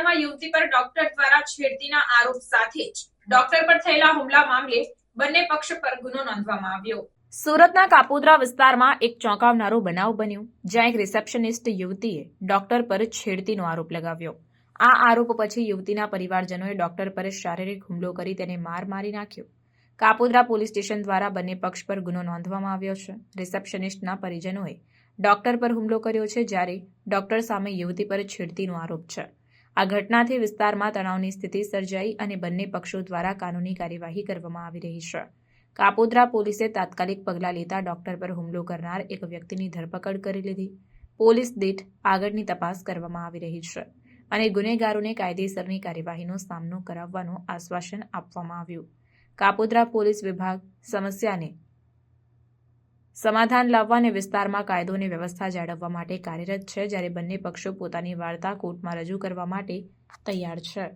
યુવતી પર ડોક્ટર દ્વારા છેડતીના આરોપ સાથે જ ડોક્ટર પર થયેલા હુમલા મામલે બંને પક્ષ પર ગુનો નોંધવામાં આવ્યો. સુરતના કાપોદ્રા વિસ્તારમાં એક ચોંકાવનારો બનાવ બન્યો, જ્યાં એક રિસેપ્શનિસ્ટ યુવતીએ ડોક્ટર પર છેડતીનો આરોપ લગાવ્યો. આ આરોપ પછી યુવતીના પરિવારજનોએ ડોક્ટર પર શારીરિક હુમલો કરી તેને માર મારી નાખ્યો. કાપોદ્રા પોલીસ સ્ટેશન દ્વારા બંને પક્ષ પર ગુનો નોંધવામાં આવ્યો છે. રિસેપ્શનિસ્ટના પરિજનોએ ડોક્ટર પર હુમલો કર્યો છે જ્યારે ડોક્ટર સામે યુવતી પર છેડતીનો આરોપ છે. આ ઘટનાથી વિસ્તારમાં તણાવની સ્થિતિ સર્જાઈ અને બંને પક્ષો દ્વારા કાનૂની કાર્યવાહી કરવામાં આવી રહી છે. કાપોદ્રા પોલીસે તાત્કાલિક પગલાં લેતા ડોક્ટર પર હુમલો કરનાર એક વ્યક્તિની ધરપકડ કરી લીધી. પોલીસ દીઠ આગળની તપાસ કરવામાં આવી રહી છે અને ગુનેગારોને કાયદેસરની કાર્યવાહીનો સામનો કરાવવાનું આશ્વાસન આપવામાં આવ્યું. કાપોદ્રા પોલીસ વિભાગ સમસ્યાને સમાધાન લાવવા અને વિસ્તારમાં કાયદો અને વ્યવસ્થા જાળવવા માટે કાર્યરત છે, જ્યારે બંને પક્ષો પોતાની વાર્તા કોર્ટમાં રજૂ કરવા માટે તૈયાર છે.